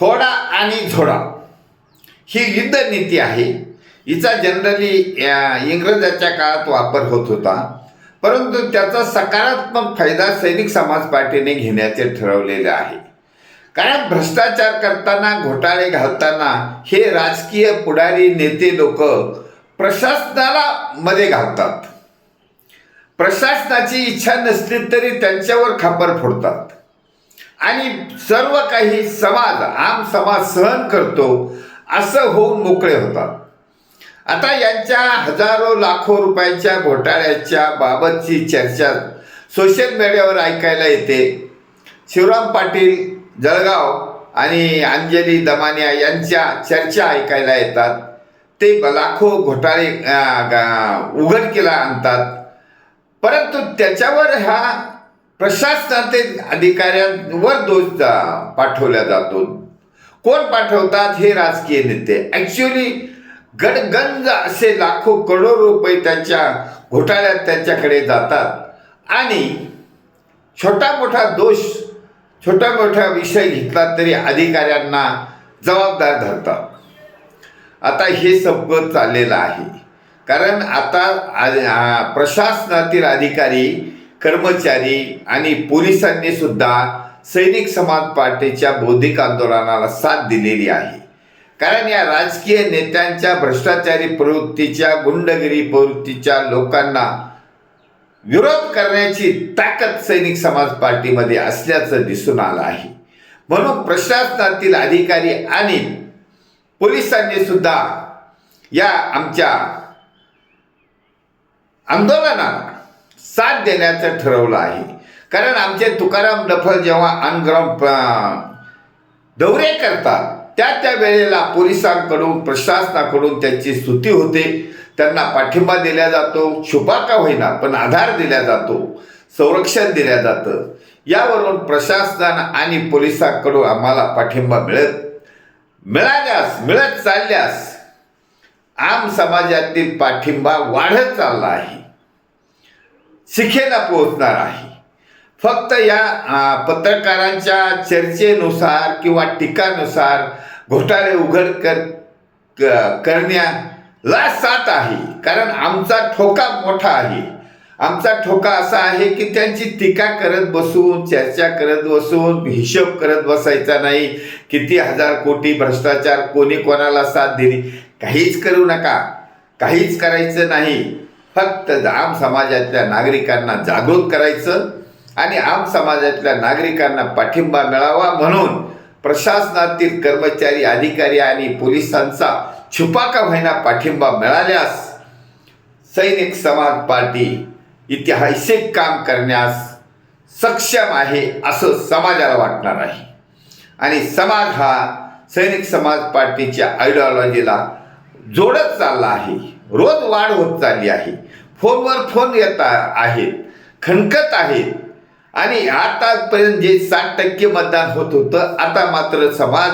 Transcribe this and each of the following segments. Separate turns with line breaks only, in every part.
फोडा आणि झोडा. ही युद्धनीती आहे. हिचा जनरली इंग्रजाच्या काळात वापर होत होता. परंतु त्याचा सकारात्मक फायदा सैनिक समाज पार्टीने घेण्याचे ठरवलेले आहे. कारण भ्रष्टाचार करताना घोटाळे घालताना हे राजकीय पुढारी नेते लोक प्रशासनाला मध्ये घालतात. प्रशासनाची इच्छा नसली तरी त्यांच्यावर खापर फोडतात. आणि सर्व काही समाज आम समाज सहन करतो असं होऊन मोकळे होतात. आता यांच्या हजारो लाखो रुपयाच्या घोटाळ्याच्या बाबतची चर्चा सोशल मीडियावर ऐकायला येते. शिवराम पाटील जळगाव आणि अंजली दमानिया यांच्या चर्चा ऐकायला येतात. ते लाखो घोटाळे उघडकीला आणतात. परंतु त्याच्यावर ह्या प्रशासनातील अधिकाऱ्यांवर दोष जा- पाठवला जातो. कोण पाठवतात? हे राजकीय नेते. ॲक्च्युली गडगंज असे लाखो करोड रुपये त्यांच्या घोटाळ्यात त्यांच्याकडे जातात. आणि छोटा मोठा दोष छोटा मोठा विषय घेतला तरी अधिकाऱ्यांना जबाबदार धरतात. आता हे सगळं चाललेलं आहे. कारण आता प्रशासनातील अधिकारी कर्मचारी आणि पोलिसांनी सुद्धा सैनिक समाज पार्टीच्या बौद्धिक आंदोलनाला साथ दिलेली आहे. कारण या राजकीय नेत्यांच्या भ्रष्टाचारी प्रवृत्तीच्या गुंडगिरी प्रवृत्तीच्या लोकांना विरोध करण्याची ताकद सैनिक समाज पार्टीमध्ये असल्याचं दिसून आलं आहे. म्हणून प्रशासनातील अधिकारी आणि पोलिसांनी सुद्धा या आमच्या आंदोलनाला साथ देण्याचं ठरवलं आहे. कारण आमचे तुकाराम डफळ जेव्हा अनग्राउंड दौरे करतात त्या त्या वेळेला पोलिसांकडून प्रशासनाकडून त्यांची स्तुती होते. त्यांना पाठिंबा दिला जातो छुपा का होईना पण आधार दिला जातो संरक्षण दिलं जातं. यावरून प्रशासन आणि पोलिसांकडून आम्हाला पाठिंबा मिळत मिळाल्यास मिळत चालल्यास आम समाजातील पाठिंबा वाढत चालला आहे. शिखेला पोहोचणार आहे. फक्त या पत्रकारांच्या चर्चेनुसार किंवा टीकानुसार घोटाळे उघड कर क- करण्याला साथ आहे. कारण आमचा ठोका मोठा आहे. आमचा ठोका असा आहे की त्यांची टीका करत बसून चर्चा करत बसून हिशोब करत बसायचा नाही. किती हजार कोटी भ्रष्टाचार कोणी कोणाला साथ दिली? काहीच करू नका. काहीच करायचं नाही. फक्त आम समाजातल्या नागरिकांना जागृत करायचं आणि आम समाजातल्या नागरिकांना पाठिंबा मिळावा म्हणून प्रशासनातील कर्मचारी अधिकारी आणि पोलिसांचा छुपा का पाठिंबा मिळाल्यास सैनिक समाज पार्टी ऐतिहासिक काम करण्यास सक्षम आहे असं समाजाला वाटणार आहे. आणि समाज हा सैनिक समाज पार्टीच्या आयडिओलॉजीला जोडत चालला आहे. रोज वाढ होत चालली आहे. फोनवर फोन येत आहेत खणकत आहेत. आणि आतापर्यंत जे साठ टक्के मतदान होत होतं आता मात्र समाज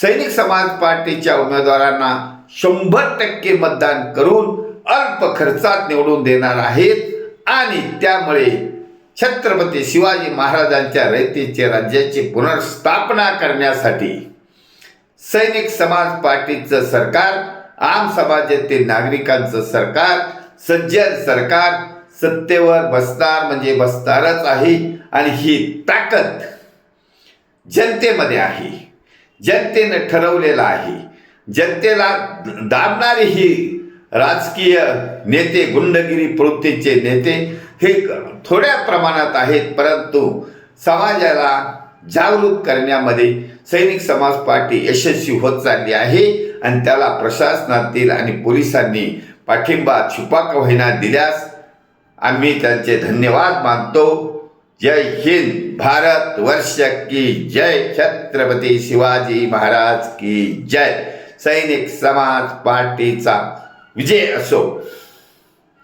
सैनिक समाज पार्टीच्या उमेदवारांना शंभर टक्के मतदान करून अल्प खर्चात निवडून देणार आहेत. आणि त्यामुळे छत्रपती शिवाजी महाराजांच्या रयतेचे राज्याची पुनर्स्थापना करण्यासाठी सैनिक समाज पार्टीचं सरकार आम समाजातील नागरिकांचं सरकार सज्जन सरकार सत्तेवर बसणार म्हणजे बसणारच आहे आणि ही ताकद जनतेमध्ये आहे. जनतेनं ठरवलेलं आहे. जनतेला दाबणारे ही राजकीय नेते गुंडगिरी प्रवृत्तीचे नेते हे थोड्या प्रमाणात आहेत परंतु समाजाला जागरूक करण्यामध्ये सैनिक समाज पार्टी यशस्वी होत चालली आहे आणि त्याला प्रशासनातील आणि पोलिसांनी पाठिंबा छुपा होईना दिल्यास आम्ही त्यांचे धन्यवाद मानतो. जय हिंद भारत वर्ष की जय. छत्रपती शिवाजी महाराज की जय. सैनिक समाज पार्टीचा विजय असो.